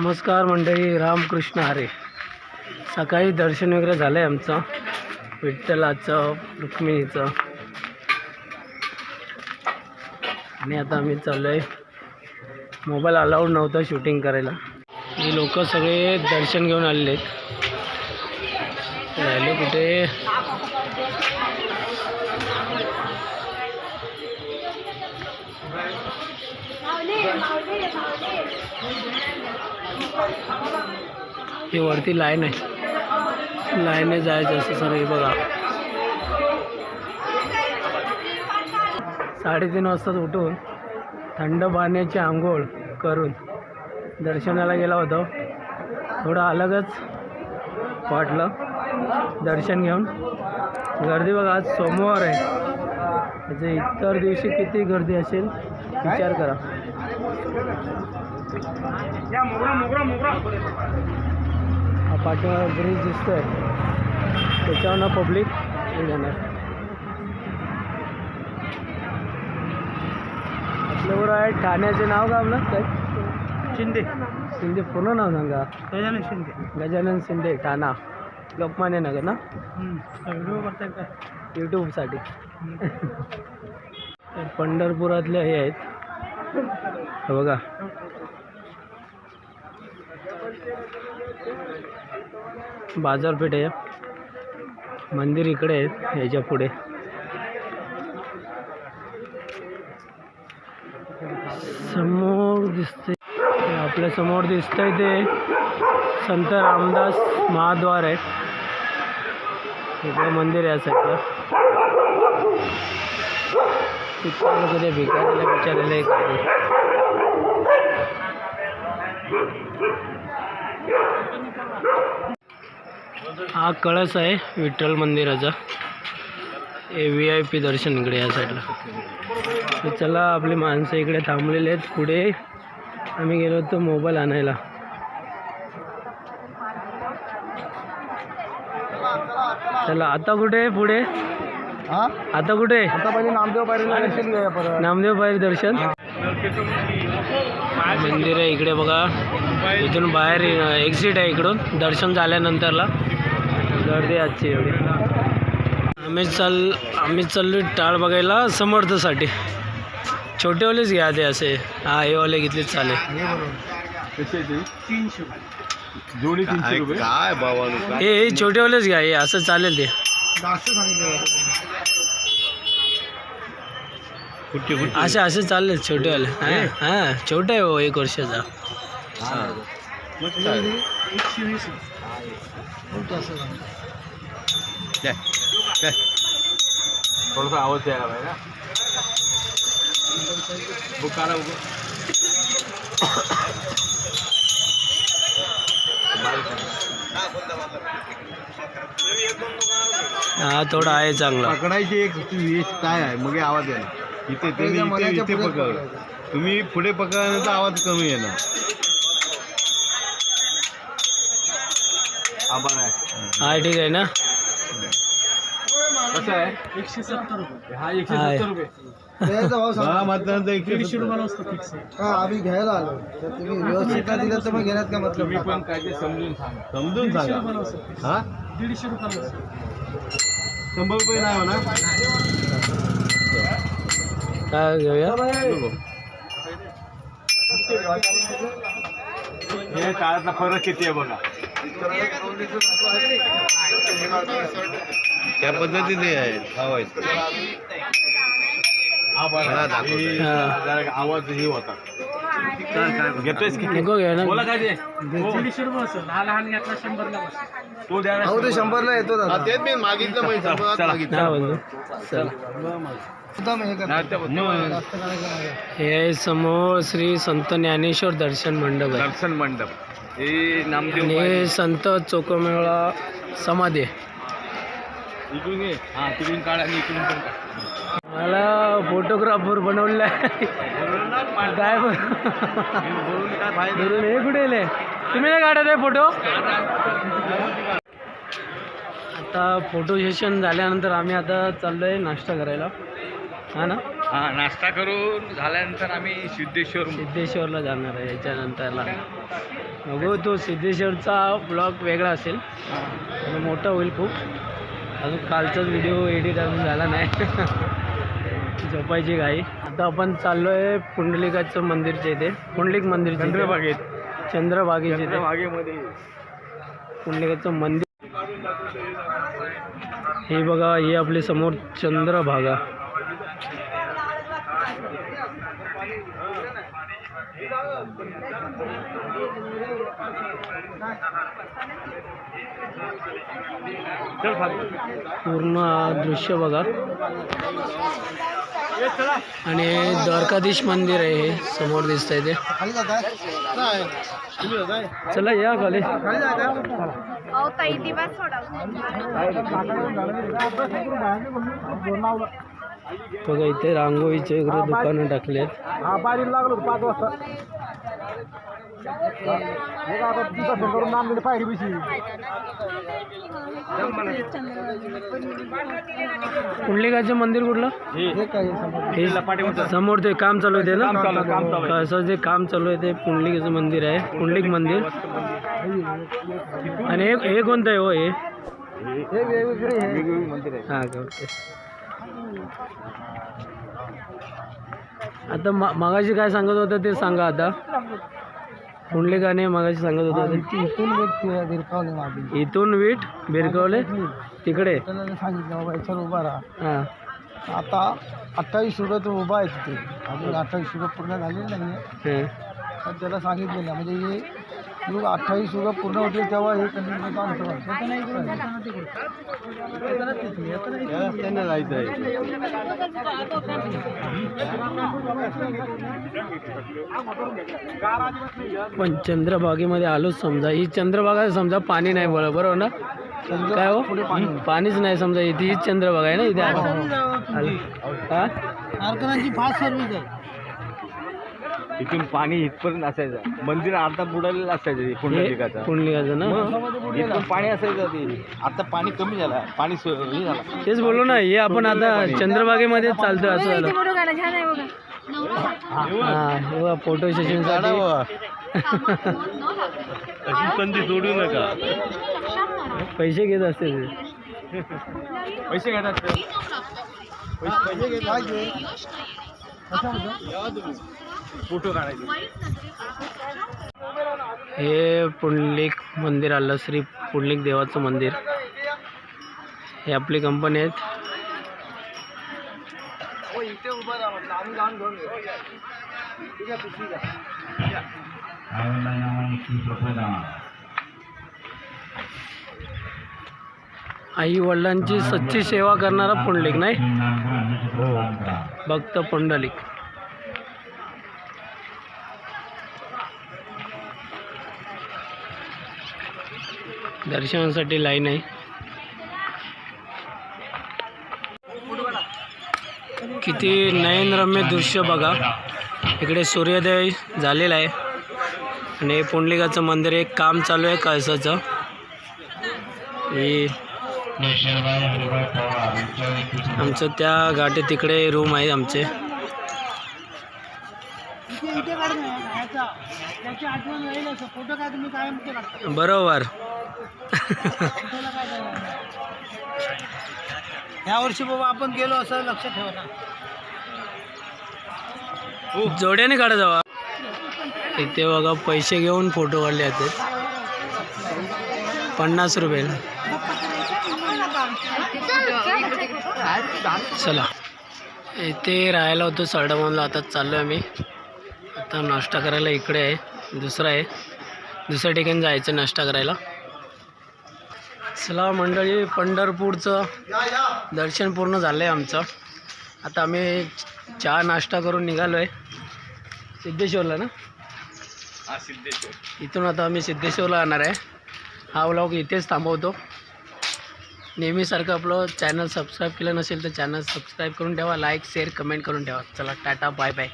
नमस्कार मंडळी रामकृष्ण हरे. सकाळी दर्शन वगैरे झालं आहे आमचं. विठ्ठलाचं रुक्मिणीचं. आणि आता आम्ही चाललो आहे मोबाईल अलाउड नव्हता शूटिंग करायला. हे लोक सगळे दर्शन घेऊन आलेले आहेत. राहिले कुठे? हे वरती लाईन आहे. लाईनने जायचं असं सर हे बघा. साडेतीन वाजताच उठून थंड पाण्याची आंघोळ करून दर्शनाला गेला होतो. थोडं अलगच वाटलं. दर्शन घेऊन गर्दी बघा आज सोमवार आहे. म्हणजे इतर दिवशी किती गर्दी असेल विचार करा. हा पाठीमागे ब्रिज दिसतोय. त्याच्यावरनं पब्लिक येणार आपल्याबरोबर आहे ठाण्याचे नाव का आपलं? काय? शिंदे. शिंदे पूर्ण नाव सांगा. गजानन शिंदे. गजानन शिंदे ठाणा. लोकमान्य नगर ना? व्हिडिओ करताय का? यूट्यूबसाठी. तर पंढरपुरातले हे आहेत. बघा. बाजारपेठ आहे. मंदिर इकडे आहेत याच्यापुढे. समोर दिसते आपल्यासमोर दिसतंय ते संत रामदास महाद्वार आहे इकडे मंदिर आहे या साईडला तिथं कधी भिकारीला विचारलेलं आहे. हा कळस आहे विठ्ठल मंदिराचा. ए व्ही आय पी दर्शन इकडे या साईडला. चला आपली माणसं इकडे थांबलेले आहेत. पुढे आम्ही गेलो होतो मोबाईल आणायला. चला आता कुठे पुढे? हा? आता कुठे? आता पहिले नामदेव पायरीला दर्शन घेऊया परत. नामदेव बाहेर दर्शन. मंदिर आहे इकडे बघा. इथून बाहेर एक्झिट आहे इकडून. दर्शन झाल्यानंतरला. गर्दी आजची एवढी. आम्ही चाल आम्ही चाललो टाळ बघायला समर्थसाठी. छोटेवालेच घ्या ते असे. हा हे वाले घेतले चालेल. जोडी तीनशे रुपये. काय बाबा हे हे छोटेवालेच घ्या हे असं चालेल ते. जास्त सांगितलं कुठे कुठे असे असे चालले छोटेवाले हाँ हाँ छोटा आहे हो एक वर्षाचा. थोडासा आवाज़ द्यायला पाहिजे ना? बुक काढा बुक. हा थोडा आहे चांगला. पकडायची एक काय आहे? मग हे आवाज येणार इथे ते इथे इथे पकड. तुम्ही पुढे पकडल्यानंतर आवाज कमी येणार आभार आहे. हा ठीक आहे ना? कसं आहे? एकशे सत्तर रुपये. हा एकशे. सत्तर हा हा आम्ही घ्यायला आलो. तर तुम्ही व्यवस्थित नाही दिलं तर मग घेण्यात काय मतलब तुम्ही पण काय ते समजून सांगा. समजून सांगा. हा? दीडशे रुपये शंभर रुपये नाही म्हणा काय घेऊया? हे काळातला फरक किती आहे बघा. त्या पद्धतीने आहे. खावायचं. आवाज हे होता. घेतोयस की? नको घ्या ना. बोला काय ते? दीडशे रुपये असं लहान लहान घेतला शंभरला तो द्या अहो ते शंभरला येतो दादा. तेच मी मागितलं हा चल एकदम हे. हे समोर श्री संत ज्ञानेश्वर दर्शन मंडप आहे. दर्शन मंडप. हे नामदेव आणि हे संत चोकोमेळा समाधी आहे. इकडून ये. हा तिकडून काढ आणि इकडून पण काढ. मला फोटोग्राफर बनवलेला आहे. धरून हे कुठे येले तुम्ही नाही काढत आहे फोटो? आता फोटो सेशन झाल्यानंतर आम्ही आता चाललो आहे नाश्ता करायला. हा ना? हा नाश्ता करून झाल्यानंतर आम्ही सिद्धेश्वर सिद्धेश्वरला जाणार आहे याच्यानंतरला. बघू तो सिद्धेश्वरचा ब्लॉग वेगळा असेल. मोठा होईल खूप. अजून कालचाच व्हिडिओ एडिट अजून झाला नाही. झोपायची घाई आता आपण चाललो आहे पुंडलिकाचं मंदिरच्या इथे. पुंडलिक मंदिर चंद्रभागेत. चंद्रभागेच्या इथे. चंद्रभागेमध्ये. पुंडलिकाचं मंदिर. हे बघा हे आपली समोर चंद्रभागा. पूर्ण दृश्य बघा. आणि द्वारकाधीश मंदिर आहे हे समोर दिसत आहे ते. चला या खाली. बघा इथे रांगोळीचे वगैरे दुकानं टाकले लागलो पाच वाजता. आता तिथं करून पायरी बिशी मंदिर कुठलं? हे समोर ते काम चालू आहे ते ना? असं जे काम चालू आहे ते पुंडलिकाचं मंदिर आहे. पुंडलिक मंदिर. आणि हे हे कोणतं आहे हो हे? हां का? ओके. आता मगाशी काय सांगत होतं ते सांगा आता. पुंडलिकाने मगाशी सांगत होतं. इथून भिरकावले मागे. इथून वीट बिरकवले? तिकडे? त्याला सांगितलं बाबा याच्यावर उभा राहा. हां. आता अठ्ठावीस तो उभा आहे तिथे. अजून अठ्ठावीस युग पूर्ण झालेली नाही त्याला सांगितलं ना म्हणजे हे युग अठ्ठावीस युग पूर्ण होतील तेव्हा हे रस्त्याने जायचं आहे पण चंद्रभागेमध्ये आलोच समजा. ही चंद्रभागा समजा पाणी नाही बरं बरोबर ना? काय हो? पाणीच नाही समजा इथे. हीच चंद्रभागा आहे ना इथे. फास्ट सर्व्हिस आहे. इथून पाणी इथपर्यंत असायचं. मंदिर अर्धा बुडालेलं असायचं हे पुंडलिकाचं. पुंडलिकाचं ना? इथून पाणी असायचं ते. आता पाणी कमी झालं. पाणी सो- हे झालं. तेच बोललो ना हे आपण आता चंद्रभागेमध्ये चालतोय असं झालं. मोठं गाणं छान आहे बघा. हा फोटो सेशनसाठी अशी संधी सोडू नका. पैसे घेत असते ते. पैसे घेतात ते. काय घे? फोटो काढायचे हे पुंडलिक मंदिर आलं श्री पुंडलिक देवाचं मंदिर. हे आपली कंपनी आहेत. आई वडिलांची सच्ची सेवा करणारा पुंडलिक नाही? भक्त पुंडलिक. दर्शनासाठी लाईन आहे. किती नयनरम्य दृश्य बघा. इकडे सूर्योदय झालेला आहे. आणि हे पुंडलिकाचं मंदिर एक काम चालू आहे कळसाचं. हे आमचं त्या गाठी तिकडे रूम आहे आमचे. बरोबर. ह्या वर्षी बाबा आपण गेलो असं लक्ष ठेवा ना. जोड्याने काढा जावा. इथे बघा पैसे घेऊन फोटो काढले आहेत. पन्नास रुपये. चला. इथे राहायला होतो सरडामनला आता चाललो आहे आम्ही. आता नाश्ता करायला इकडे आहे. दुसरा आहे. दुसऱ्या ठिकाणी जायचं नाश्ता करायला. चला मंडळी पंढरपूरचं दर्शन पूर्ण झालं आहे आमचं. आता आम्ही चहा नाश्ता करून निघालो आहे सिद्धेश्वरला ना? हा सिद्धेश्वर. इथून आता आम्ही सिद्धेश्वरला जाणार आहे. हा व्लॉग इथेच थांबवतो. नेहमीसारखं आपलं चॅनल सबस्क्राईब केलं नसेल तर चॅनल सबस्क्राईब करून ठेवा लाईक शेअर कमेंट करून ठेवा. चला टाटा बाय बाय